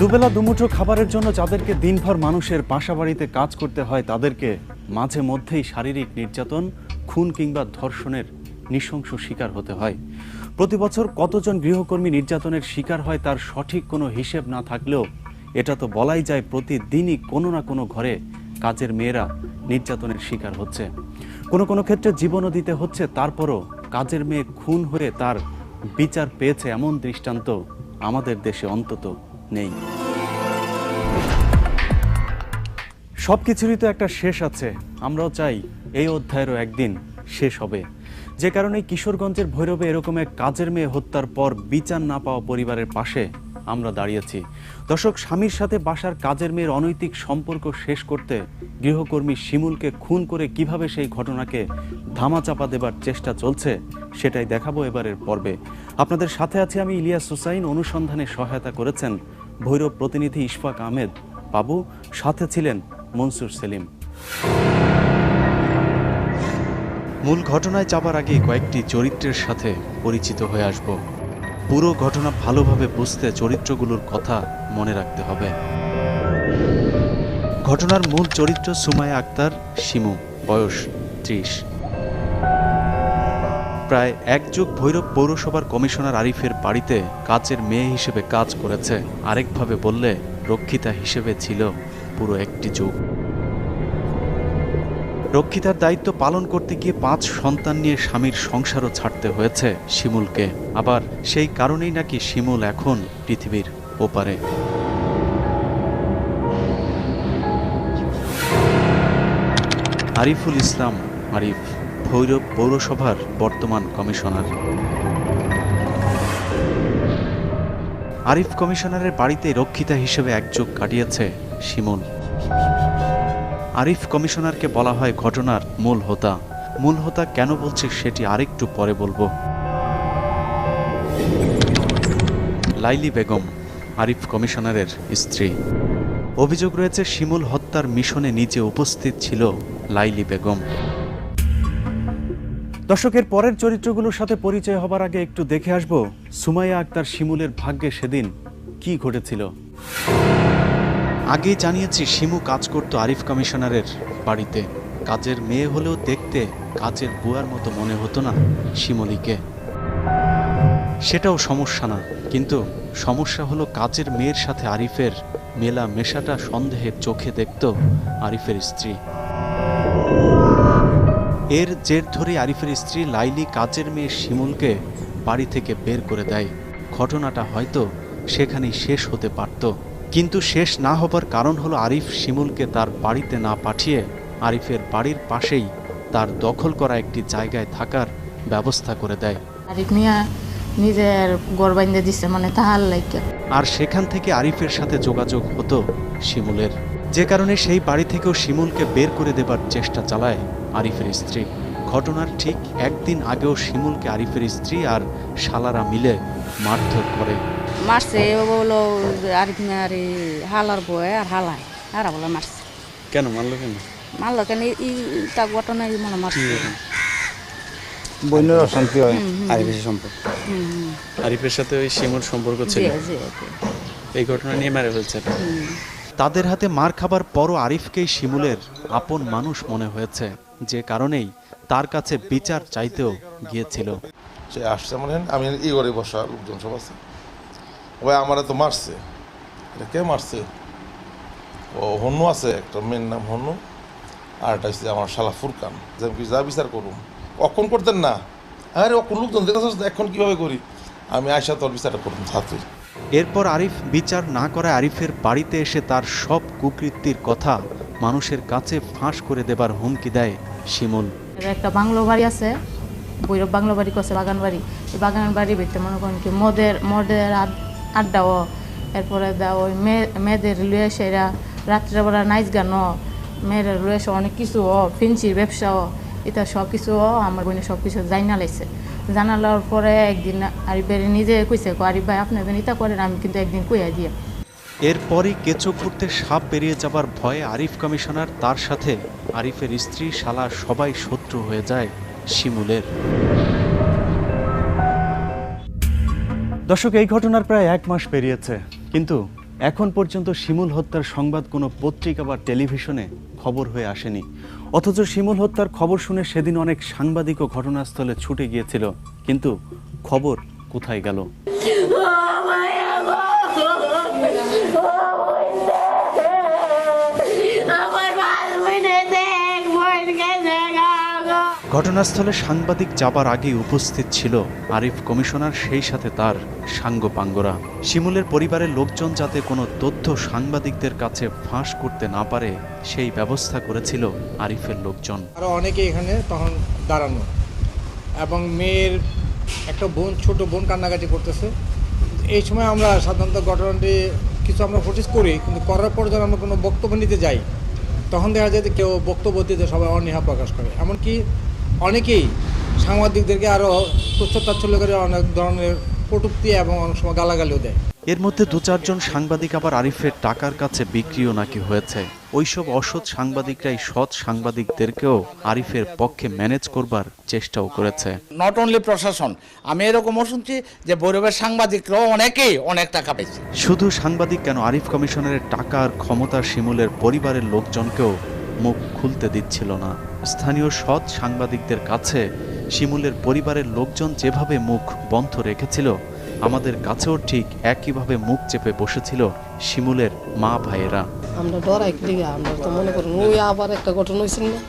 দুবেলা দুমুঠো খাবারের জন্য যাদেরকে দিনভর মানুষের বাসা বাড়িতে কাজ করতে হয়, তাদেরকে মাঝে মধ্যেই শারীরিক নির্যাতন, খুন কিংবা ধর্ষণের নৃশংস শিকার হতে হয়। প্রতি বছর কতজন গৃহকর্মী নির্যাতনের শিকার হয় তার সঠিক কোনো হিসেব না থাকলেও এটা তো বলাই যায় প্রতিদিনই কোনো না কোনো ঘরে কাজের মেয়েরা নির্যাতনের শিকার হচ্ছে। কোনো কোনো ক্ষেত্রে জীবনও দিতে হচ্ছে, তারপরও কাজের মেয়ে খুন হয়ে তার বিচার পেয়েছে এমন দৃষ্টান্ত আমাদের দেশে অন্তত নেই। সব কিছুরই তো একটা শেষ আছে। আমরাও চাই এই অধ্যায়েরও একদিন শেষ হবে। যে কারণে কিশোরগঞ্জের ভৈরবে এরকম এক কাজের মেয়ে হত্যার পর বিচার না পাওয়া পরিবারের পাশে আমরা দাঁড়িয়েছি। দর্শক, স্বামীর সাথে বাসার কাজের মেয়ের অনৈতিক সম্পর্ক শেষ করতে গৃহকর্মী শিমুলকে খুন করে কীভাবে সেই ঘটনাকে ধামাচাপা দেবার চেষ্টা চলছে, সেটাই দেখাবো এবারের পর্বে। আপনাদের সাথে আছি আমি ইলিয়াস হুসাইন। অনুসন্ধানে সহায়তা করেছেন ভৈরব প্রতিনিধি ইশফাক আহমেদ বাবু। সাথে ছিলেন মনসুর সেলিম। মূল ঘটনায় যাবার আগে কয়েকটি চরিত্রের সাথে পরিচিত হয়ে আসব। পুরো ঘটনা ভালোভাবে বুঝতে চরিত্রগুলোর কথা মনে রাখতে হবে। ঘটনার মূল চরিত্র সুমায়া আক্তার, শিমু, বয়স ত্রিশ। প্রায় এক যুগ ভৈরব পৌরসভার কমিশনার আরিফের বাড়িতে কাজের মেয়ে হিসেবে কাজ করেছে। আরেকভাবে বললে রক্ষিতা হিসেবে ছিল। পুরো একটি যুগ। রক্ষিতার দায়িত্ব পালন করতে গিয়ে পাঁচ সন্তান নিয়ে স্বামীর সংসারও ছাড়তে হয়েছে শিমুলকে। আবার সেই কারণেই নাকি শিমুল এখন পৃথিবীর ওপারে। আরিফুল ইসলাম আরিফ, ভৈরব পৌরসভার বর্তমান কমিশনার। আরিফ কমিশনারের বাড়িতে রক্ষিতা হিসেবে একযোগ কাটিয়েছে শিমুল। আরিফ কমিশনারকে বলা হয় ঘটনার মূল হোতা। মূল হোতা কেন বলছে সেটি আরেকটু পরে বলব। লাইলি বেগম, আরিফ কমিশনারের স্ত্রী। অভিযোগ রয়েছে শিমুল হত্যার মিশনে নিজে উপস্থিত ছিল লাইলি বেগম। দর্শকের পরের চরিত্রগুলোর সাথে পরিচয় হবার আগে একটু দেখে আসব সুমাইয়া আক্তার শিমুলের ভাগ্যে সেদিন কি ঘটেছিল। আগেই জানিয়েছি, শিমু কাজ করত আরিফ কমিশনারের বাড়িতে। কাজের মেয়ে হলেও দেখতে কাজের বুয়ার মতো মনে হতো না শিমুলিকে। সেটাও সমস্যা না, কিন্তু সমস্যা হলো কাজের মেয়ের সাথে আরিফের মেলা মেশাটা সন্দেহের চোখে দেখত আরিফের স্ত্রী। এর জের ধরে আরিফের স্ত্রী লাইলি কাজের মেয়ে শিমুলকে বাড়ি থেকে বের করে দেয়। ঘটনাটা হয়তো সেখানেই শেষ হতে পারত। কিন্তু শেষ না হবার কারণ হলো আরিফ শিমুলকে তার বাড়িতে না পাঠিয়ে আরিফের বাড়ির পাশেই তার দখল করা একটি জায়গায় থাকার ব্যবস্থা করে দেয়। আরিফ মিয়া নিজের দিছে মানে তাহার লাইকা আর সেখান থেকে আরিফের সাথে যোগাযোগ হতো শিমুলের। যে কারণে সেই বাড়ি থেকেও শিমুলকে বের করে দেবার চেষ্টা চালায় আরিফের স্ত্রী। ঘটনার ঠিক একদিন আগেও শিমুলকে আরিফের স্ত্রী আর শালারা মিলে মারধর করে। মারছে ও বলো মিয়ার এই হালার বয় আর হালায় আর বলে মারছে। কেন মারলো কেন? মারলো কেন? ই তা ঘটনায় মনে মারছে? বন্যের অশান্তি হয় আর বেশি সম্পর্ক। আরিফের সাথে ওই শিমুল সম্পর্ক জি। এই ঘটনা নিয়ে মেরে ফেলছে তাদের হাতে মার খাবার পরও আরিফকেই শিমুলের আপন মানুষ মনে হয়েছে যে কারণেই তার কাছে বিচার চাইতেও গিয়েছিল। সে আসছে মানে আমি ই করে বসা লোকজন সব আছে। ওই আমার তো মারছে। এটা কে মারছে? ও হনু আছে একটা মেয়ের নাম হনু। আর একটা হচ্ছে আমার শালা ফুরকান যে আমি যা বিচার করুন অক্ষণ করতেন না। আরে অক্ষণ লোকজন দেখেছিস এখন কীভাবে করি? আমি আয়সা তোর বিচারটা করুন ছাত্রী এরপর আরিফ বিচার না করায় আরিফের বাড়িতে এসে তার সব কুকৃতির কথা মানুষের কাছে ফাঁস করে দেবার হুমকি দেয় শিমুল। একটা বাংলো বাড়ি আছে বৈরব বাংলো বাড়ি কছে বাগান বাড়ি এই বাগান বাড়ি ভিতরে মনে করেন কি মদের মদের আড্ডাও এরপরে দা ওই মেয়ে মেয়েদের লুয়ে এসে এরা রাত্রেবেলা নাইচ গানও মেয়েরা লুয়ে অনেক কিছু, ও ফিনচির ব্যবসাও এটা সব কিছু, ও আমার বোনে সব কিছু জানা লাইছে। জানালার পরে একদিন আরিফের নিজে কইছে কো আরিফ ভাই আপনি যদি ইতা করেন আমি কিন্তু একদিন কইয়া দিয়ে এরপরই কেঁচো খুঁড়তে সাপ বেরিয়ে যাবার ভয়ে আরিফ কমিশনার তার সাথে আরিফের স্ত্রী শালা সবাই শত্রু হয়ে যায় শিমুলের। দর্শক, এই ঘটনার প্রায় এক মাস পেরিয়েছে। কিন্তু এখন পর্যন্ত শিমুল হত্যার সংবাদ কোনো পত্রিকা বা টেলিভিশনে খবর হয়ে আসেনি। অথচ শিমুল হত্যার খবর শুনে সেদিন অনেক সাংবাদিকও ঘটনাস্থলে ছুটে গিয়েছিল। কিন্তু খবর কোথায় গেল? ঘটনাস্থলে সাংবাদিক যাবার আগেই উপস্থিত ছিল আরিফ কমিশনার, সেই সাথে তার সাঙ্গপাঙ্গরা। শিমুলের পরিবারের লোকজন যাতে কোনো তথ্য সাংবাদিকদের কাছে ফাঁস করতে না পারে, সেই ব্যবস্থা করেছিল আরিফের লোকজন। আরও অনেকে এখানে তখন দাঁড়ানো। এবং মেয়ের একটা বোন, ছোট বোন কান্নাকাটি করতেছে। এই সময় আমরা সাধারণত ঘটনাটি কিছু আমরা নোটিস করি, কিন্তু করার পর যখন আমরা কোনো বক্তব্য নিতে যাই, তখন দেখা যায় যে কেউ বক্তব্য দিতে সবাই অনীহা প্রকাশ করে। এমনকি অনেকেই সাংবাদিকদেরকে আরও তুচ্ছ তাচ্ছল্য করে অনেক ধরনের কটূক্তি এবং অনেক সময় গালাগালিও দেয়। এর মধ্যে দু চারজন সাংবাদিক আবার আরিফের টাকার কাছে বিক্রিও নাকি হয়েছে। ওইসব অসৎ সাংবাদিকরাই সৎ সাংবাদিকদেরকেও আরিফের পক্ষে ম্যানেজ করবার চেষ্টাও করেছে। নট অনলি প্রশাসন আমি এরকমও শুনছি যে ভৈরবের সাংবাদিকরাও অনেকেই অনেক টাকা পেয়েছে। শুধু সাংবাদিক কেন আরিফ কমিশনের টাকার আর ক্ষমতা শিমুলের পরিবারের লোকজনকেও মুখ খুলতে দিচ্ছিল না। স্থানীয় সৎ সাংবাদিকদের কাছে শিমুলের পরিবারের লোকজন যেভাবে মুখ বন্ধ রেখেছিল আমাদের কাছেও ঠিক একইভাবে মুখ চেপে বসেছিল শিমুলের মা ভাইয়েরা। আমরা ডরাই দিকে? আমরা তো মনে করুন ওই আবার একটা ঘটনা হয়েছিল না।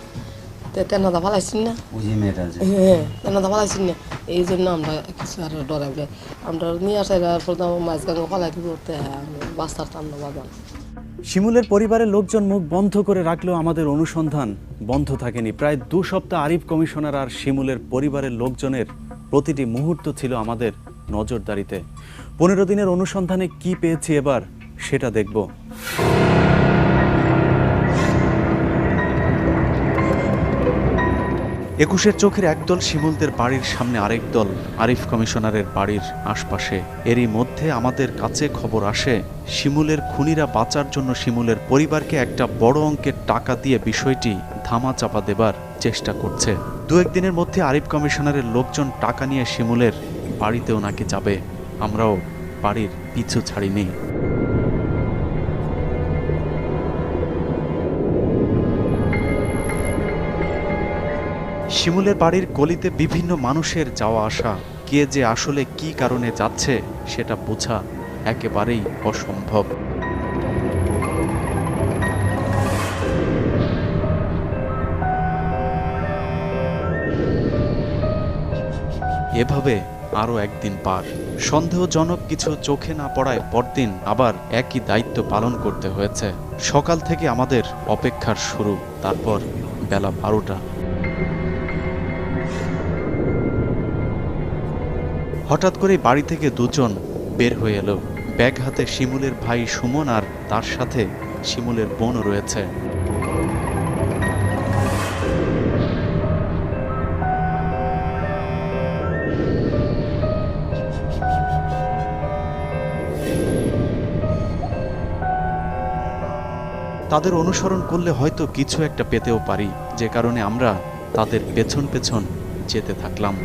তেনাদা ফালাইছেন না? ওই যে মেয়েটা যে। হ্যাঁ তেনাদা ফালাইছেন না। এই জন্য আমরা কিছু আর ডরাই আমরা নিয়ে আসার পর মাঝগাঙ্গা ফালাই দিব। বাস্তার টান্না বাজান। শিমুলের পরিবারের লোকজন মুখ বন্ধ করে রাখলেও আমাদের অনুসন্ধান বন্ধ থাকেনি। প্রায় দু সপ্তাহ আরিফ কমিশনার আর শিমুলের পরিবারের লোকজনের প্রতিটি মুহূর্ত ছিল আমাদের নজরদারিতে। পনেরো দিনের অনুসন্ধানে কি পেয়েছি এবার সেটা দেখব। একুশের চোখের একদল শিমুলদের বাড়ির সামনে আরেক দল আরিফ কমিশনারের বাড়ির আশপাশে। এরই মধ্যে আমাদের কাছে খবর আসে, শিমুলের খুনিরা বাঁচার জন্য শিমুলের পরিবারকে একটা বড় অঙ্কের টাকা দিয়ে বিষয়টি ধামা চাপা দেবার চেষ্টা করছে। দু একদিনের মধ্যে আরিফ কমিশনারের লোকজন টাকা নিয়ে শিমুলের বাড়িতেও নাকি যাবে। আমরাও বাড়ির পিছু ছাড়িনি। শিমুলের বাড়ির গলিতে বিভিন্ন মানুষের যাওয়া আসা, কে যে আসলে কি কারণে যাচ্ছে সেটা বোঝা একেবারেই অসম্ভব। এভাবে আরও একদিন পার। সন্দেহজনক কিছু চোখে না পড়ায় পরদিন আবার একই দায়িত্ব পালন করতে হয়েছে। সকাল থেকে আমাদের অপেক্ষার শুরু, তারপর বেলা বারোটা। হঠাৎ করে বাড়ি থেকে দুজন বের হয়ে এলো। ব্যাগ হাতে শিমুলের ভাই সুমন আর তার সাথে শিমুলের বোনও রয়েছে। তাদের অনুসরণ করলে হয়তো কিছু একটা পেতেও পারি, যে কারণে আমরা তাদের পেছন পেছন যেতে থাকলাম।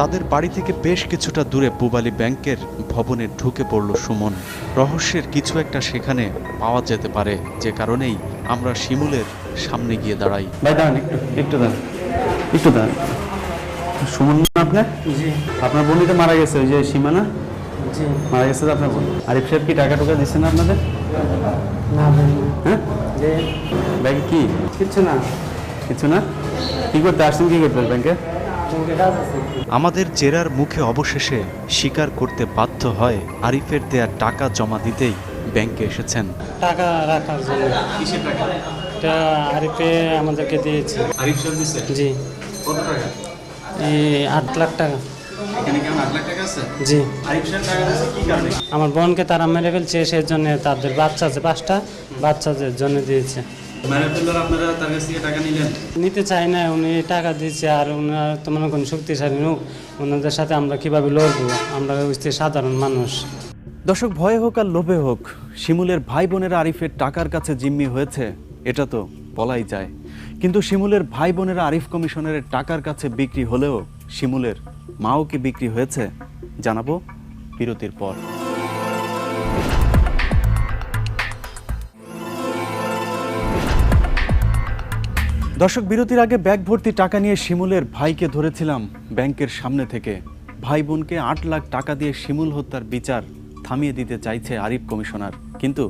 তাদের বাড়ি থেকে বেশ কিছুটা দূরে পুবালি ব্যাংকের ভবনে ঢুকে পড়ল সুমন। রহস্যের কিছু একটা সেখানে পাওয়া যেতে পারে যে কারণেই আমরা শিমুলের সামনে গিয়ে দাঁড়াই। ভাই দাঁড়ান একটু একটু দাঁড়ান একটু দাঁড়ান। সুমন না আপনার? জি। আপনার বোনই তো মারা গেছে ওই যে সীমানা? জি। মারা গেছে তো আপনার বোন আরিফ সাহেব কি টাকা টুকা দিচ্ছেন আপনাদের? না হ্যাঁ? ব্যাংকে কি? কিচ্ছু না। কিছু না? কি করতে আসছেন কি করতে ব্যাংকে? আমাদের জেরার মুখে অবশেষে স্বীকার করতে বাধ্য হয় আরিফের দেয়া টাকা জমা দিতেই ব্যাংকে এসেছেন। টাকা রাখার জন্য। কিসের টাকা? এটা আরিফে আমাদেরকে দিয়েছে। আরিফ সাহেব দিচ্ছে জি। কত টাকা? এই আট লাখ টাকা। জি। আরিফ সাহেব টাকা দিচ্ছে কি কারণে? আমার বোনকে তারা মেরে ফেলছে সেই জন্য তাদের বাচ্চা আছে পাঁচটা বাচ্চাদের জন্য দিয়েছে। আপনারা তার কাছ থেকে টাকা নিলেন? নিতে চাই না উনি টাকা দিয়েছে আর ওনার তো মনে করেন শক্তিশালী লোক। ওনাদের সাথে আমরা কীভাবে লড়বো? আমরা হচ্ছে সাধারণ মানুষ। দর্শক ভয়ে হোক আর লোভে হোক শিমুলের ভাই বোনেরা আরিফের টাকার কাছে জিম্মি হয়েছে এটা তো বলাই যায়। কিন্তু শিমুলের ভাই বোনেরা আরিফ কমিশনের টাকার কাছে বিক্রি হলেও শিমুলের মাও কি বিক্রি হয়েছে জানাব বিরতির পর। দর্শক বিরতির আগে ব্যাগ ভর্তি টাকা নিয়ে শিমুলের ভাইকে ধরেছিলাম ব্যাংকের সামনে থেকে। ভাই বোনকে আট লাখ টাকা দিয়ে শিমুল হত্যার বিচার থামিয়ে দিতে চাইছে আরিফ কমিশনার। কিন্তু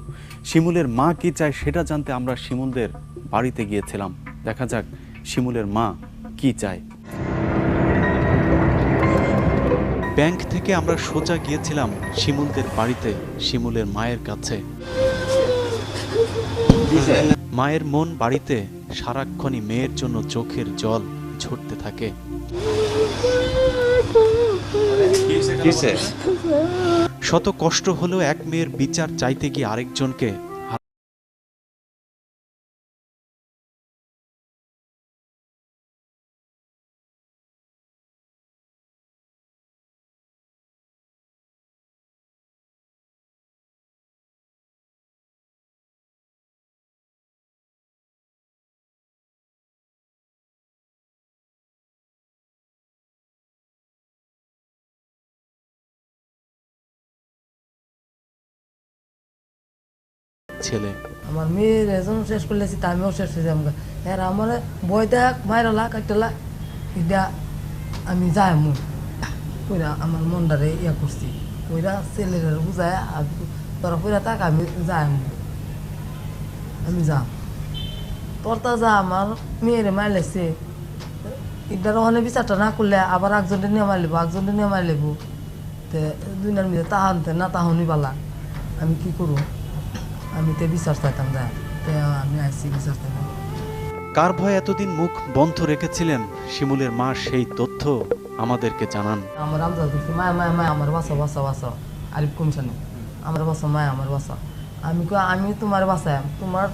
শিমুলের মা কি চায় সেটা জানতে আমরা শিমুলদের বাড়িতে গিয়েছিলাম। দেখা যাক শিমুলের মা কি চায়। ব্যাংক থেকে আমরা সোজা গিয়েছিলাম শিমুলদের বাড়িতে, শিমুলের মায়ের কাছে। মায়ের মন বাড়িতে সারাক্ষণই মেয়ের জন্য চোখের জল ঝরতে থাকে। শত কষ্ট হলেও এক মেয়ের বিচার চাইতে গিয়ে আরেকজনকে ছেলে। আমার মেয়ের এজন শেষ করলেছি আমিও শেষ হয়ে যাব এর আমার বই দেখ মায়ের লাখ, একটা লাখ। এটা আমি যাই মু কইরা আমার মনটারে ইয়া করছি। কইরা ছেলের বুঝায় তোরা কইরা তাক আমি যাই আমি যাম। তোর যা, আমার মেয়েরে মাইলেছে এটার ওখানে বিচারটা না করলে আবার একজনটা নিয়ে মারলিব একজনটা নিয়ে মারলিব তে দুইনার মিলে তাহানতে না তাহনি বালা। আমি কি করব? আমি তো বিচার চাইতাম যা। তে আমি আইসি চাইতাম কার ভয়ে এতদিন মুখ বন্ধ রেখেছিলেন? শিমুলের মা সেই তথ্য আমাদেরকে জানান। আমার আমজা দেখছি মায়া মায়া মায়া আমার বাসা বাসা বাসা। আরিফ কমিশনে আমার বাসা মায়া আমার বাসা। আমি আমি তোমার বাসায় তোমার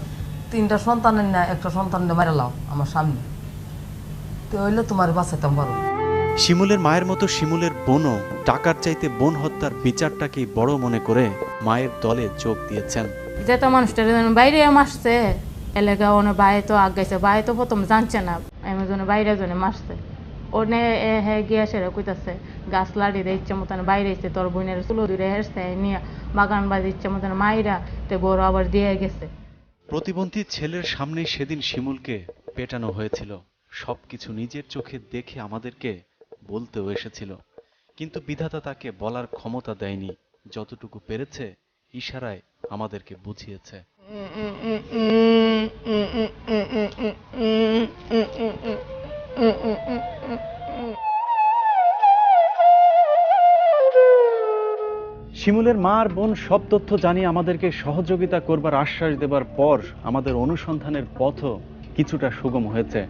তিনটা সন্তানের না একটা সন্তানের মারা লাও আমার সামনে। তো হইলে তোমার বাঁচাইতাম পারো শিমুলের মায়ের মতো শিমুলের বোনও টাকার চাইতে বোন হত্যার বিচারটাকেই বড় মনে করে মায়ের দলে যোগ দিয়েছেন। যেটা মানুষটা বাইরে মারছে এলাকা ওনে বাইরে তো আগাইছে বাইরে তো প্রথম জানছে না, এমন বাইরে জনে মারছে। ওনে হে গিয়া সেরে কইতাছে, গাছ লাড়ি দিয়ে ইচ্ছে মতন বাইরে এসে তোর বোনের চুলো দূরে হেসছে নিয়ে বাগান বাড়ি ইচ্ছে মতন মাইরা তে বড় আবার দিয়ে গেছে। প্রতিবন্ধী ছেলের সামনেই সেদিন শিমুলকে পেটানো হয়েছিল। সবকিছু নিজের চোখে দেখে আমাদেরকে বলতেও এসেছিল। কিন্তু বিধাতা তাকে বলার ক্ষমতা দেয়নি। যতটুকু পেরেছে ইশারায় আমাদেরকে বুঝিয়েছে। শিমুলের মা আর বোন সব তথ্য জানিয়ে আমাদেরকে সহযোগিতা করবার আশ্বাস দেবার পর আমাদের অনুসন্ধানের পথও কিছুটা সুগম হয়েছে।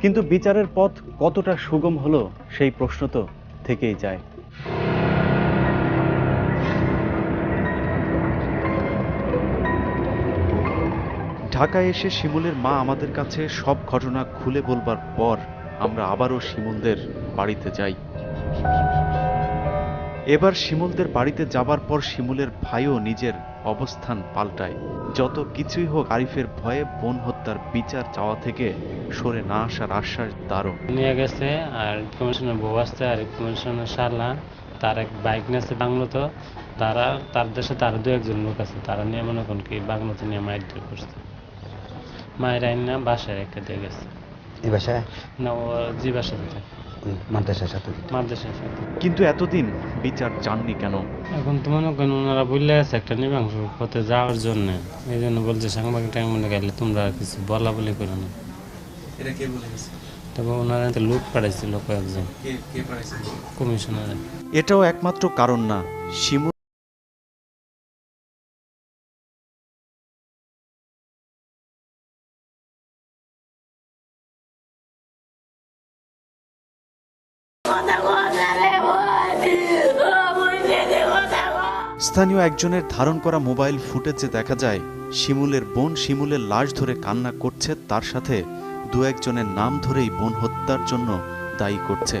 কিন্তু বিচারের পথ কতটা সুগম হলো সেই প্রশ্ন তো থেকেই যায়। ঢাকায় এসে শিমুলের মা আমাদের কাছে সব ঘটনা খুলে বলবার পর আমরা আবারও শিমুলদের বাড়িতে যাই। এবার শিমুলদের বাড়িতে যাবার পর শিমুলের ভাইও নিজের অবস্থান পাল্টায়। যত কিছুই হোক, আরিফের ভয়ে বোন হত্যার বিচার চাওয়া থেকে সরে না আসার আশ্বাস তারও নিয়ে গেছে আর কমিশনের বউ আসছে আর কমিশনের শালা, তার এক বাইক নিয়েছে বাংলোতে। তারা, তার দেশে তার দু একজন লোক আছে, তারা নিয়ে মনে করেন কি বাংলোতে নিয়ে দিয়ে করছে। মায়ের আইন না বাসায় রেখে দিয়ে গেছে। এই বাসায়? না ও জি বাসাতে থাকে। মাদ্রাসার সাথে? মাদ্রাসার সাথে। কিন্তু এতদিন বিচার চাননি কেন? এখন তো মনে করেন ওনারা বললে আছে একটা নিবাংশ পথে যাওয়ার জন্য। এই জন্য বলছে সাংবাদিক টাইমে গেলে তোমরা আর কিছু বলা বলি করো না। এটা কে বলে তবে ওনারা তো লোক পাঠাইছিল কয়েকজন। কমিশনারে। এটাও একমাত্র কারণ না শিমুল স্থানীয় একজনের ধারণ করা মোবাইল ফুটেজে দেখা যায়, শিমুলের বোন শিমুলের লাশ ধরে কান্না করছে, তার সাথে দু একজনের নাম ধরেই বোন হত্যার জন্য দায়ী করছে।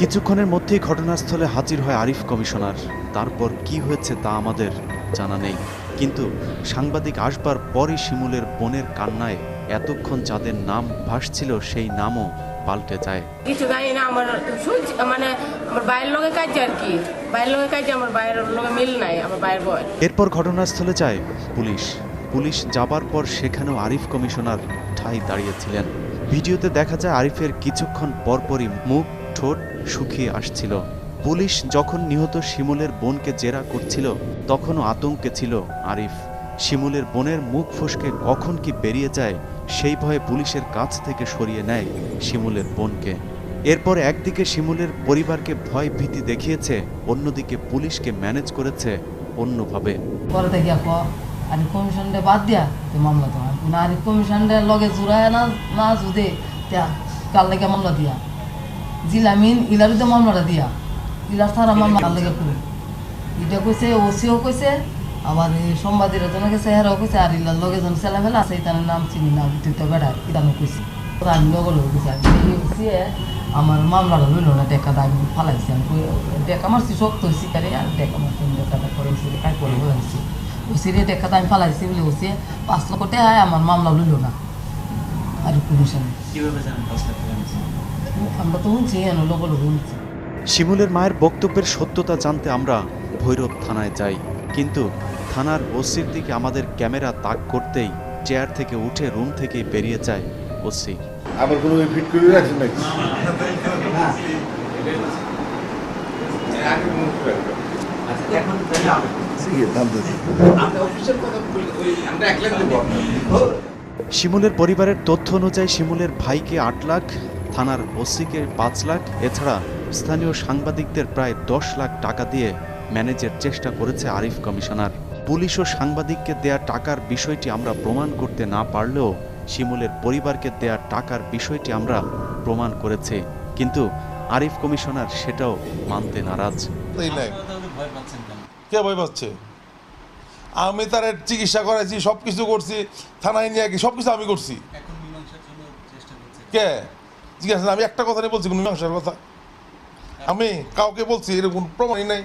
কিছুক্ষণের মধ্যেই ঘটনাস্থলে হাজির হয় আরিফ কমিশনার। তারপর কি হয়েছে তা আমাদের জানা নেই। কিন্তু সাংবাদিক আসবার পরই শিমুলের বোনের কান্নায় এতক্ষণ যাদের নাম ভাসছিল সেই নামও পাল্টে যায়। কিছু জানি না আমার মানে আমার বাইরের লোকে কাজ আর কি। বাইরের লোকে কাজ আমার বাইরের লোকে মিল নাই আমার বাইরের বয় এরপর ঘটনাস্থলে যায় পুলিশ। পুলিশ যাবার পর সেখানেও আরিফ কমিশনার ঠাই দাঁড়িয়েছিলেন। ভিডিওতে দেখা যায় আরিফের কিছুক্ষণ পরপরই মুখ ঠোঁট শুকিয়ে আসছিল। পুলিশ যখন নিহত শিমুলের বোনকে জেরা করছিল তখনও আতঙ্কে ছিল আরিফ। শিমুলের বোনের মুখ ফসকে কখন কি বেরিয়ে যায়, সেই ভয়ে পুলিশের কাছ থেকে সরিয়ে নেয় শিমুলের বোনকে। এরপর একদিকে শিমুলের পরিবারকে ভয় ভীতি দেখিয়েছে, অন্যদিকে পুলিশকে ম্যানেজ করেছে অন্যভাবে। বাদ দিয়া না না লেগে মামলা দিয়া? মামলাটা দিয়া। ইলার ছাড়া মামলা করি এটা কইছে, ওসিও কইছে আবার এই সম্বাদীরা জন্য গেছে হেরাও কইছে আর ইলার লগে জন ছেলে ফেলা আছে তার নাম চিনি না তুই তো বেড়া ইতানো কইছি। ওরা আমি লোক কইছে আমার মামলাটা হইল না টেকাটা আমি ফালাইছি। আমি কই টেকা মারছি শক্ত হয়েছি কারে আর টেকা মারছি টেকাটা করেছি কাই করে বলেছি? ওসিরে টেকাটা আমি ফালাইছি বলে ওসি পাঁচ লক্ষ টাকা আমার মামলা লইল না। আর কমিশন আমরা তো শুনছি এন লগো লোক শুনছি। শিমুলের মায়ের বক্তব্যের সত্যতা জানতে আমরা ভৈরব থানায় যাই। কিন্তু থানার ওসির দিকে আমাদের ক্যামেরা তাক করতেই চেয়ার থেকে উঠে রুম থেকে বেরিয়ে যায় ওসি। আবার কোনো ফিট করে রাখছেন নাকি? শিমুলের পরিবারের তথ্য অনুযায়ী শিমুলের ভাইকে আট লাখ থানার ওসিকে পাঁচ লাখ এছাড়া স্থানীয় সাংবাদিকদের প্রায় দশ লাখ টাকা দিয়ে ম্যানেজের চেষ্টা করেছে আরিফ কমিশনার। পুলিশ ও সাংবাদিককে দেয়া টাকার বিষয়টি আমরা প্রমাণ করতে না পারলেও শিমুলের পরিবারকে দেয়া টাকার বিষয়টি আমরা প্রমাণ করেছি। কিন্তু আরিফ কমিশনার সেটাও মানতে নারাজ। কে ভয় পাচ্ছে? আমি তার চিকিৎসা করাইছি সব কিছু করছি থানায় নিয়ে গিয়ে সব কিছু আমি করছি। কে? জিজ্ঞাসা আমি একটা কথা নিয়ে বলছি কোনো মীমাংসার কথা? আমি কাউকে বলছি এরকম প্রমাণই নাই।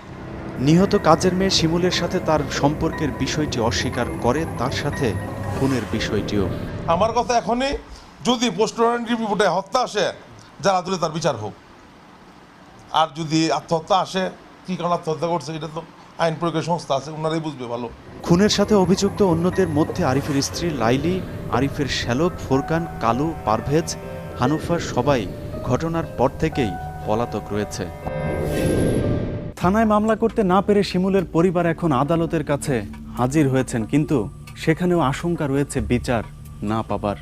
নিহত কাজের মেয়ে শিমুলের সাথে তার সম্পর্কের বিষয়টি অস্বীকার করে তার সাথে খুনের বিষয়টিও। আমার কথা এখনই যদি পোস্টমর্টম রিপোর্টে হত্যা আসে যারা তুলে তার বিচার হোক। আর যদি আত্মহত্যা আসে কী কারণে আত্মহত্যা করছে এটা তো আইন প্রয়োগের সংস্থা আছে ওনারাই বুঝবে ভালো। খুনের সাথে অভিযুক্ত অন্যদের মধ্যে আরিফের স্ত্রী লাইলি আরিফের শ্যালক ফোরকান কালু পারভেজ হানুফা সবাই ঘটনার পর থেকেই পলাতক রয়েছে। থানায় মামলা করতে না পেরে শিমুলের পরিবার এখন আদালতের কাছে হাজির হয়েছেন, কিন্তু সেখানেও আশঙ্কা রয়েছে বিচার না পাবার।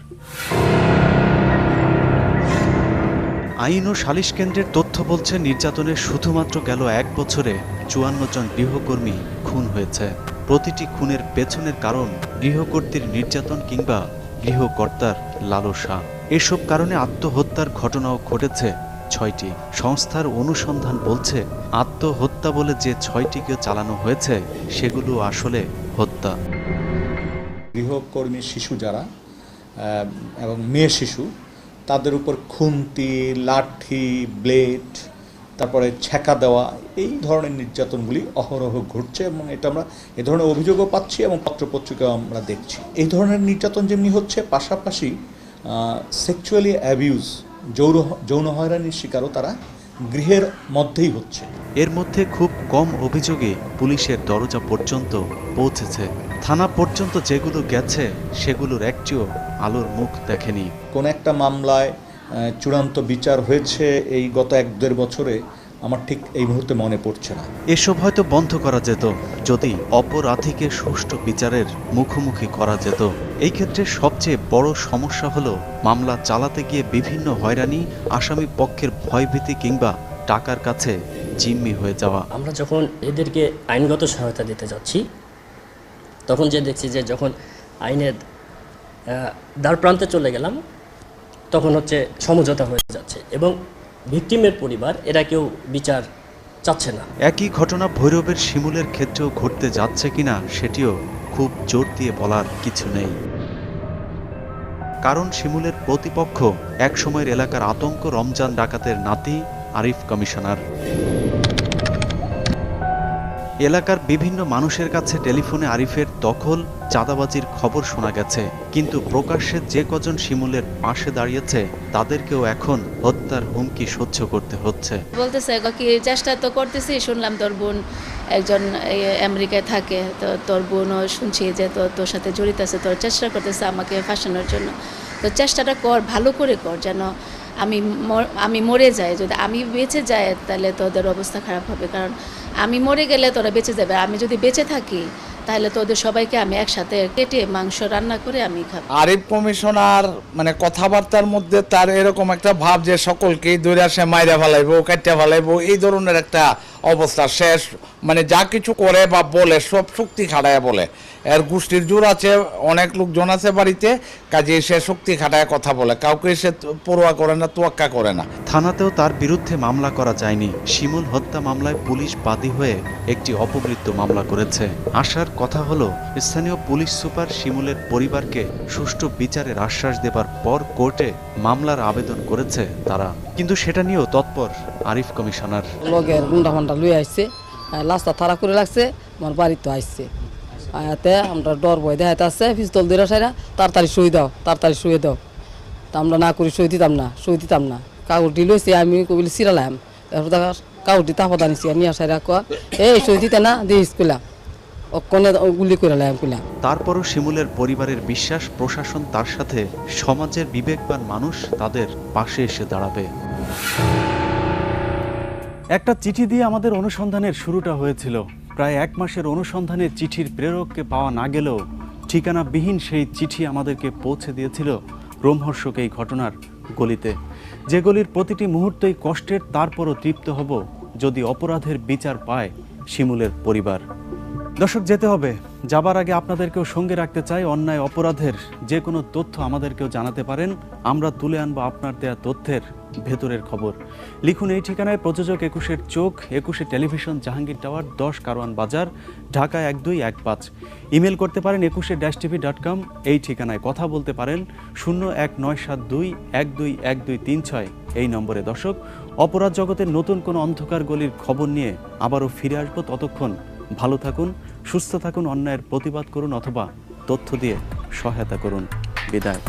আইন ও সালিশ কেন্দ্রের তথ্য বলছে নির্যাতনের শুধুমাত্র গেল এক বছরে চুয়ান্ন জন গৃহকর্মী খুন হয়েছে। প্রতিটি খুনের পেছনের কারণ গৃহকর্ত্রীর নির্যাতন কিংবা গৃহকর্তার লালসা। এসব কারণে আত্মহত্যার ঘটনাও ঘটেছে ছয়টি। সংস্থার অনুসন্ধান বলছে, আত্মহত্যা বলে যে ছয়টিকে চালানো হয়েছে, সেগুলো আসলে হত্যা। গৃহকর্মী শিশু যারা এবং মেয়ে শিশু, তাদের উপর খুন্তি, লাঠি, ব্লেড, তারপরে ছ্যাঁকা দেওয়া, এই ধরনের নির্যাতনগুলি অহরহ ঘটছে এবং এটা আমরা এ ধরনের অভিযোগও পাচ্ছি এবং পত্রপত্রিকাও আমরা দেখছি। এই ধরনের নির্যাতন যেমনি হচ্ছে, পাশাপাশি সেক্সুয়ালি অ্যাবিউজ যৌন যৌন হয়রানির শিকারও তারা গৃহের মধ্যেই হচ্ছে। এর মধ্যে খুব কম অভিযোগে পুলিশের দরজা পর্যন্ত পৌঁছেছে। থানা পর্যন্ত যেগুলো গেছে সেগুলোর একটিও আলোর মুখ দেখেনি। কোন একটা মামলায় চূড়ান্ত বিচার হয়েছে এই গত এক দেড় বছরে। আমার ঠিক এই মুহূর্তে মনে পড়ছে না। এসব হয়তো বন্ধ করা যেত যদি অপরাধীকে সুষ্ঠু বিচারের মুখোমুখি করা যেত। এই ক্ষেত্রে সবচেয়ে বড় সমস্যা হলো মামলা চালাতে গিয়ে বিভিন্ন হয়রানি আসামি পক্ষের ভয়ভীতি কিংবা টাকার কাছে জিম্মি হয়ে যাওয়া। আমরা যখন এদেরকে আইনগত সহায়তা দিতে যাচ্ছি তখন যে দেখছি যে যখন আইনের দ্বার প্রান্তে চলে গেলাম তখন হচ্ছে সমঝোতা হয়ে যাচ্ছে এবং ভিকটিমের পরিবার, এরা কেউ বিচার চাচ্ছে না। একই ঘটনা ভৈরবের শিমুলের ক্ষেত্রেও ঘটতে যাচ্ছে কিনা সেটিও খুব জোর দিয়ে বলার কিছু নেই। কারণ শিমুলের প্রতিপক্ষ একসময়ের এলাকার আতঙ্ক, রমজান ডাকাতের নাতি, আরিফ কমিশনার। এলাকার বিভিন্ন মানুষের কাছে টেলিফোনে আরিফের দখল, চাঁদাবাজির খবর শোনা গেছে। কিন্তু প্রকাশ্যে যে কজন শিমুলের পাশে দাঁড়িয়েছে, তাদেরকেও এখন হত্যার হুমকি সহ্য করতে হচ্ছে। বলতেছে কি চেষ্টা তো করতেছি, শুনলাম তোর বোন একজন আমেরিকায় থাকে, তো তোর বোনও শুনছি যে তো তোর সাথে জড়িত আছে, তোর চেষ্টা করতেছে আমাকে ফাঁসানোর জন্য। তো চেষ্টাটা কর, ভালো করে কর, যেন আমি আমি মরে যাই। যদি আমি বেঁচে যাই, তাহলে তোদের অবস্থা খারাপ হবে। কারণ আমি মরে গেলে তোরা বেঁচে যাবে। আমি যদি বেঁচে থাকি, তাহলে তোদের সবাইকে আমি একসাথে কেটে মাংস রান্না করে আমি খাব। আরিফ কমিশনার মানে কথাবার্তার মধ্যে তার এরকম একটা ভাব যে সকলকেই দূরে আসে, মাইরা ফেলাইবো কাটিয়া ফেলাইবো, এই ধরনের একটা অবস্থা শেষ। মানে যা কিছু করে বা বলে, সব শক্তি খাটায় বলে। এর গোষ্ঠীর জোর আছে, অনেক লোকজন আছে বাড়িতে, কাজে সে শক্তি খাটায় কথা বলে। কাউকে সে পড়ুয়া করে না, তোয়াক্কা করে না। থানাতেও তার বিরুদ্ধে মামলা করা যায়নি। শিমুল হত্যা মামলায় পুলিশ বাদী হয়ে একটি অপমৃত্যু মামলা করেছে। আসার কথা হলো, স্থানীয় পুলিশ সুপার শিমুলের পরিবারকে সুষ্ঠু বিচারের আশ্বাস দেবার পর কোর্টে মামলার আবেদন করেছে তারা। কিন্তু সেটা নিয়েও তৎপর আরিফ কমিশনার। লগের গুন্ডা ফান্ডা লুই আসছে লাস্টটা তারা করে লাগছে আমার বাড়িতে আসছে আয়াতে আমরা ডর ভয় দেখাইতে আসছে পিস্তল দিয়ে সাইরা তাড়াতাড়ি শুয়ে দাও তাড়াতাড়ি শুয়ে দাও। তা আমরা না করি শুই দিতাম না শুই দিতাম না। কাগজ দিলইছে আমি কবিল সিরালাম তারপর দেখা কাগজ দিতে আপদ আনিছি নিয়ে সাইরা কয়া এই শুই দিতে না দিয়ে অকনে গুলি করে তারপরও শিমুলের পরিবারের বিশ্বাস প্রশাসন তার সাথে সমাজের বিবেকবান মানুষ তাদের পাশে এসে দাঁড়াবে। একটা চিঠি দিয়ে আমাদের অনুসন্ধানের শুরুটা হয়েছিল। প্রায় এক মাসের অনুসন্ধানের চিঠির প্রেরককে পাওয়া না গেলেও ঠিকানাবিহীন সেই চিঠি আমাদেরকে পৌঁছে দিয়েছিল রোমহর্ষক এই ঘটনার গলিতে। যে গলির প্রতিটি মুহূর্তেই কষ্টের তারপরও তৃপ্ত হব যদি অপরাধের বিচার পায় শিমুলের পরিবার। দর্শক, যেতে হবে। যাবার আগে আপনাদেরকেও সঙ্গে রাখতে চাই অন্যায়, অপরাধের যে কোনো তথ্য আমাদেরকেও জানাতে পারেন। আমরা তুলে আনব আপনার দেয়া তথ্যের ভেতরের খবর। লিখুন এই ঠিকানায়, প্রযোজক একুশের চোখ, একুশে টেলিভিশন, জাহাঙ্গীর টাওয়ার, দশ কারওয়ান বাজার, ঢাকা এক দুই এক পাঁচ। ইমেল করতে পারেন একুশে ড্যাশ টিভি ডট কম এই ঠিকানায় কথা বলতে পারেন শূন্য এক নয় সাত দুই এক দুই এক দুই তিন ছয়। এই নম্বরে দর্শক, অপরাধ জগতের নতুন কোনো অন্ধকার গলির খবর নিয়ে আবারও ফিরে আসব ততক্ষণ। ভালো থাকুন, সুস্থ থাকুন, অন্যায়ের প্রতিবাদ করুন অথবা তথ্য দিয়ে সহায়তা করুন। বিদায়।